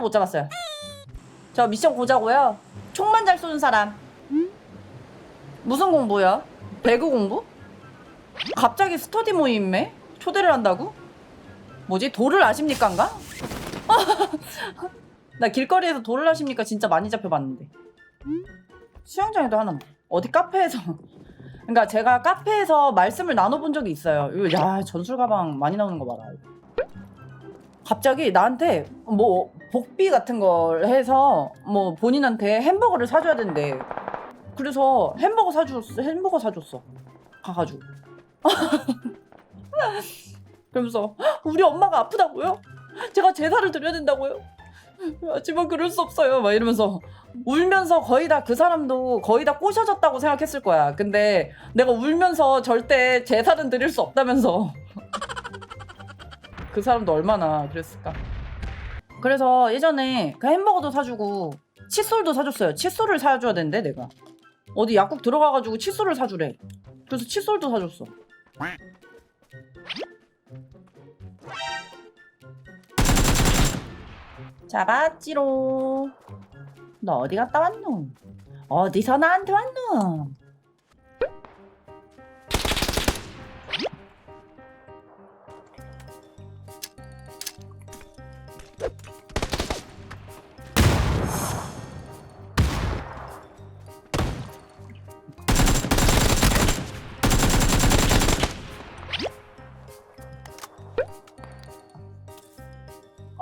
하나도 못 잡았어요. 저 미션 고자고요. 총만 잘 쏘는 사람. 무슨 공부야? 배구 공부? 갑자기 스터디 모임에 초대를 한다고? 뭐지? 돌을 아십니까인가? 나 길거리에서 돌을 아십니까 진짜 많이 잡혀봤는데. 수영장에도 하나. 어디 카페에서. 그러니까 제가 카페에서 말씀을 나눠본 적이 있어요. 야 전술 가방 많이 나오는 거 봐라. 갑자기 나한테 뭐 복비 같은 걸 해서 뭐 본인한테 햄버거를 사줘야 된대. 그래서 햄버거 사줬어. 햄버거 사줬어. 가가지고. 그러면서 우리 엄마가 아프다고요? 제가 제사를 드려야 된다고요? 하지만 그럴 수 없어요. 막 이러면서 울면서 거의 다 그 사람도 거의 다 꼬셔졌다고 생각했을 거야. 근데 내가 울면서 절대 제사는 드릴 수 없다면서 그 사람도 얼마나 그랬을까. 그래서 예전에 그 햄버거도 사주고 칫솔도 사줬어요. 칫솔을 사줘야 된대 내가. 어디 약국 들어가가지고 칫솔을 사주래. 그래서 칫솔도 사줬어. 잡았지로. 너 어디 갔다 왔노? 어디서 나한테 왔노?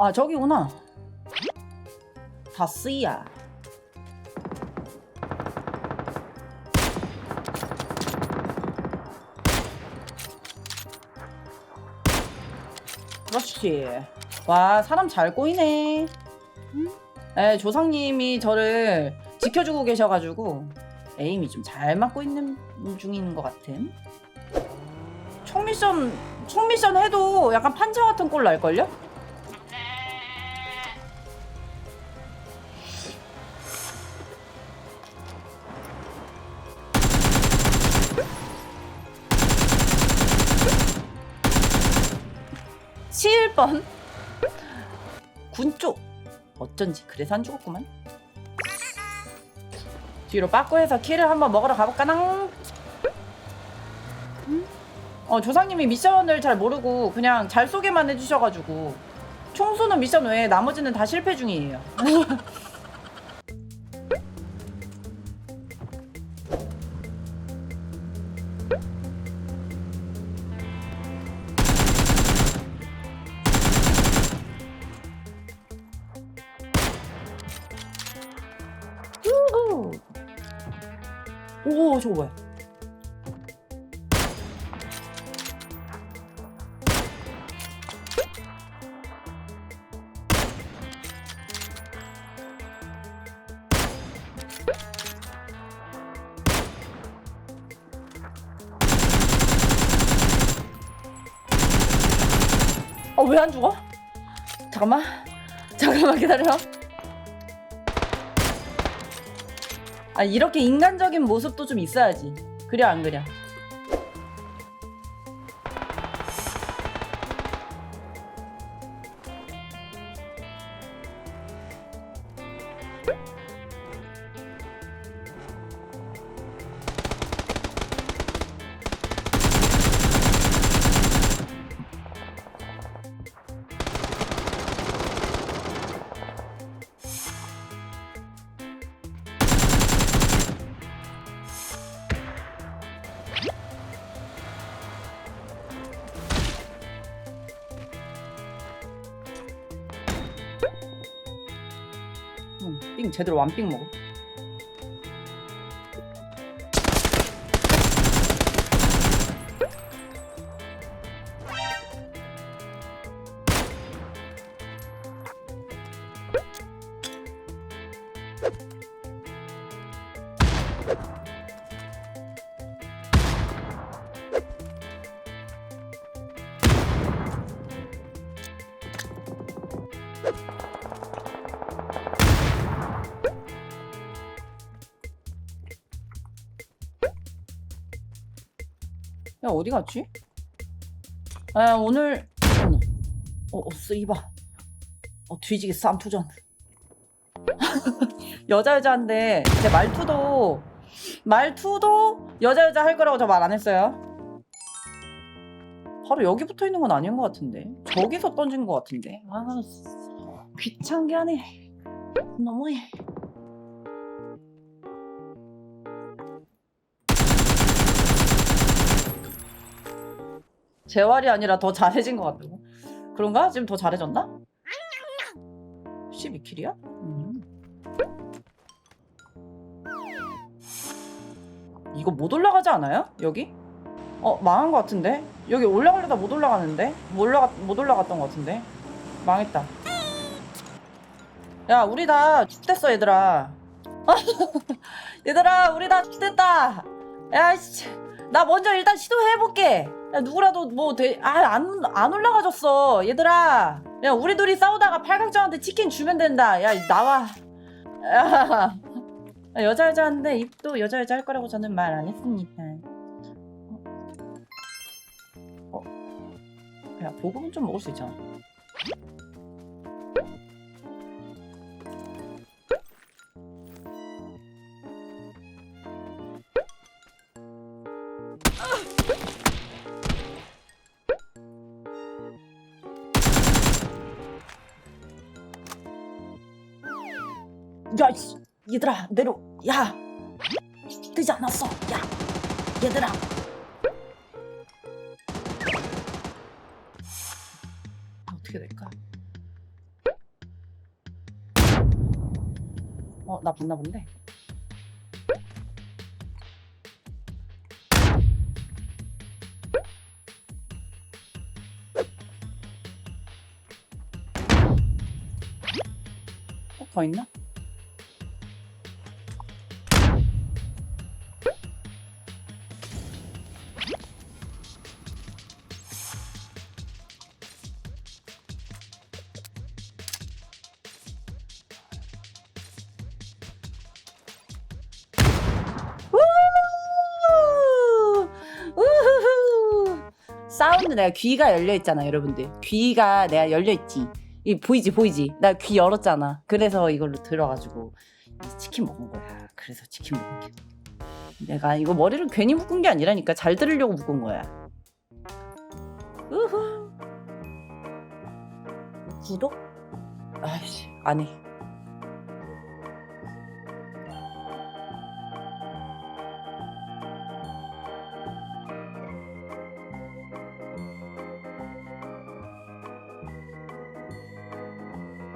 아 저기구나. 다스야. 그렇지. 와 사람 잘 꼬이네. 에 조상님이 저를 지켜주고 계셔가지고 에임이 좀 잘 맞고 있는 중인 것 같은. 총 미션 총 미션 해도 약간 판자 같은 꼴 날걸요? 칠번 군쪽. 어쩐지 그래서 안 죽었구만. 뒤로 빠꾸해서 키를 한번 먹으러 가볼까낭 어 조상님이 미션을 잘 모르고 그냥 잘 쏘게만 해주셔가지고 총 쏘는 미션 외에 나머지는 다 실패 중이에요 오 저거 뭐야? 어 왜 안 죽어? 잠깐만. 잠깐만 기다려 아 이렇게 인간적인 모습도 좀 있어야지. 그래 안 그래 응, 삥 제대로 완삥 먹어 야 어디 갔지? 아 오늘 어, 어 쓰이바 어 뒤지게 쌈투전 여자 여자인데 제 말투도 말투도 여자 여자 할 거라고 저 말 안 했어요. 바로 여기 붙어 있는 건 아닌 것 같은데 저기서 던진 것 같은데 아 귀찮게 하네 너무해. 재활이 아니라 더 잘해진 것 같다고 그런가? 지금 더 잘해졌나? 12킬이야? 음. 이거 못 올라가지 않아요? 여기? 어 망한 것 같은데? 여기 올라가려다 못 올라가는데? 못, 올라가, 못 올라갔던 것 같은데? 망했다 야 우리 다 X됐어 얘들아 얘들아 우리 다 X됐다 야씨 나 먼저 일단 시도해볼게 야 누구라도 뭐아안 안 올라가졌어 얘들아 야 우리 둘이 싸우다가 팔각정한테 치킨 주면 된다 야 나와 야 야, 여자 여자인데 입도 여자 여자 할 거라고 저는 말 안 했습니다. 어? 야 보급은 좀 먹을 수 있잖아. 야, 씨, 얘들아 내려. 야, 뜨지 않았어. 야, 얘들아. 어떻게 될까? 어, 나 봤나 본데. 어, 더 있나? 사운드 내가 귀가 열려 있잖아, 여러분들. 귀가 내가 열려 있지. 이 보이지, 보이지. 나 귀 열었잖아. 그래서 이걸로 들어가지고 이 치킨 먹은 거야. 그래서 치킨 먹은 게. 내가 이거 머리를 괜히 묶은 게 아니라니까 잘 들으려고 묶은 거야. 우후. 구독? 아이씨, 안 해.